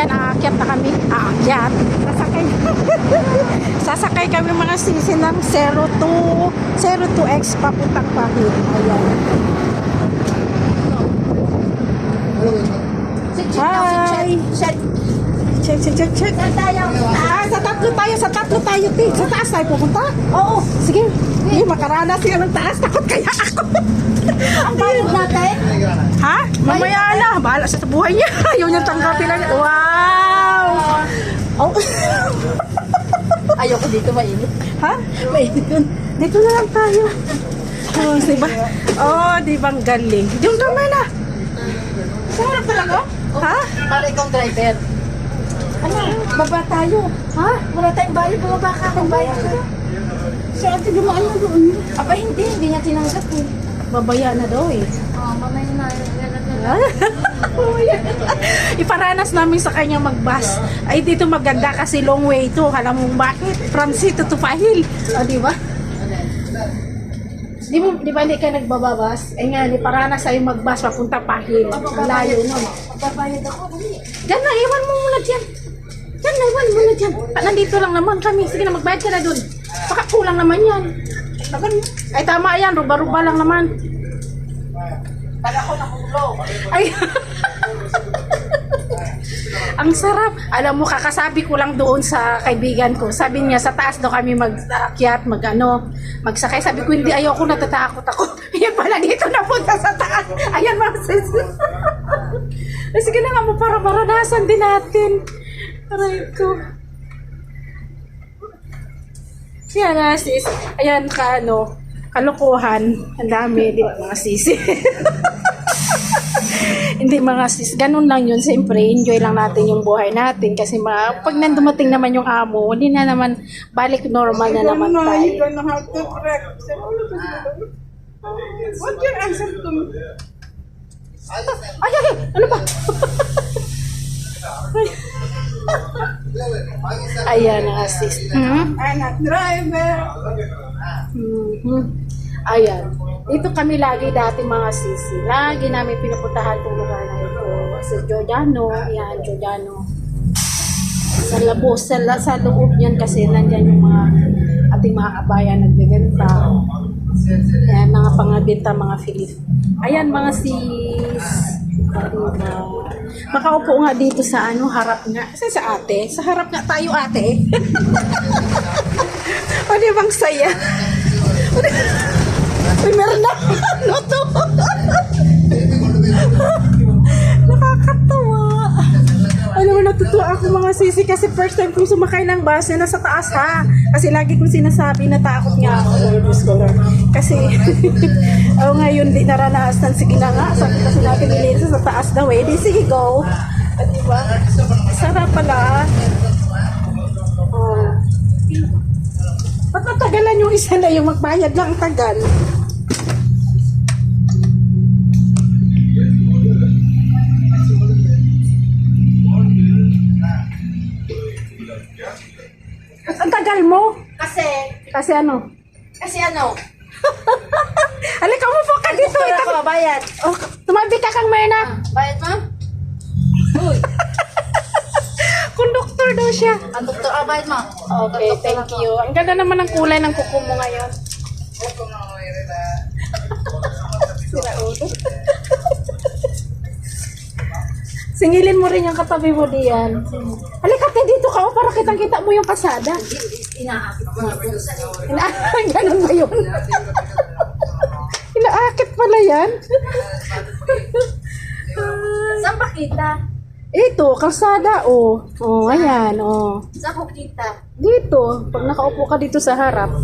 Ayan, aakyat na kami. Aakyat. Sasakay. Sasakay kami mga sisi ng 02 02X papuntang Pahil. Ayan. Hi! Check, check, check, check. Ah, sa tatlo tayo, sa tatlo tayo, Ti. Sa taas tayo pupunta? Oo. Sige. Hindi, makaranas siya ng taas. Takot kaya ako. Bayad natin? ha? Mamaya na. Bahala sa buhay niya. Ayaw niya tanggapin lang. Wow! Oh. Ayoko dito mainit. ha? Mainit yun. Dito na lang tayo. Oh, di ba? Oh, di ba ang galing? Yung tama na. Sarap talaga? Ha? Para ikaw driver. Ano? Baba tayo. Ha? Wala tayong bayad. Bumaba ka kung bayad ka. Si ate dumaan na doon. Aba hindi. Hindi niya tinanggap eh. Babaya na daw eh. Oh, mamaya na. Iparanas namin sa kanya mag-bus. Ay, dito maganda kasi long way to. Alam mo bakit? From Cito to Pahil. O, di ba? Di mo, di ba hindi ka nagbababas? Eh nga, iparanas sa'yo mag-bus papunta Pahil. Ang layo nun. Magbabayad ako. Dali. Diyan na, iwan mo muna dyan. Diyan na, iwan mo na dyan. Ah, nandito lang naman kami. Sige na, magbayad ka na dun. Baka kulang naman yan. Lagan mo. Ay, tama yan. Ruba-ruba lang naman. Pag ako nahulog. Ay. Ang sarap. Alam mo, kakasabi ko lang doon sa kaibigan ko. Sabi niya, sa taas daw kami mag-akyat, mag-ano, magsakay. Sabi ko, hindi, ayoko, natatakot ako. Yan pala, dito na punta sa taas. Ayan, mga sis. Sige na nga mo, para maranasan din natin. Aray ko. Yan na, sis. Ayan, ka, ano, kalokohan. Ang dami, di ba, mga sisi. Hindi mga sis, ganun lang yun. Siyempre, enjoy lang natin yung buhay natin. Kasi mga, pag nandumating naman yung amo, hindi na naman balik normal na naman tayo. What's your answer to me? Ay, ay, ay, ano ba? Ayan nga sis. Hmm? I'm a driver. Mhm. Ayan. Dito kami lagi dati mga sisi. Lagi namin pinupuntahan itong lugar na ito. Sa Giordano. Ayan, Giordano. Sa labo, sa, la- sa loob niyan kasi nandyan yung mga ating mga kabayan nagbebenta. Ayan, mga pangabenta, mga Filip. Ayan, mga sis. Diba? Makaupo nga dito sa ano, harap nga. Sa sa ate. Sa harap nga tayo ate. o di bang saya? Uy, meron na. ako mga sisi kasi first time kong sumakay ng bus na nasa taas ha. Kasi lagi kong sinasabi na takot nga ako. Ko. Kasi, oh, ngayon di naranasan. Sige na nga, sabi kasi natin ni Lisa sa taas daw eh. Di, sige, go. At diba? Sarap pala. Oh. Ba't natagalan yung isa na yung magbayad lang ang tagal? Tagal mo? Kasi, Kasi ano? kasi ano? Halika mo po ka dito. Gusto Ito. ako bayad. Oh, tumabi ka kang Merna. Bayad mo? Uy. Konduktor daw siya. Ang doktor, ah, bayad mo. Okay, thank you. Ang ganda naman ng kulay ng kuko mo ngayon. Sira ulo. Singilin mo rin yung katabi mo diyan. Halika te, dito ka oh, para kitang-kita mo yung kasada. Inaakit ko nga po. Ina Ganun ba yun? Inaakit pala yan. Saan ba kita? Ito, kalsada, oh. Oh, ayan, oh. Saan ko kita? Dito, pag nakaupo ka dito sa harap,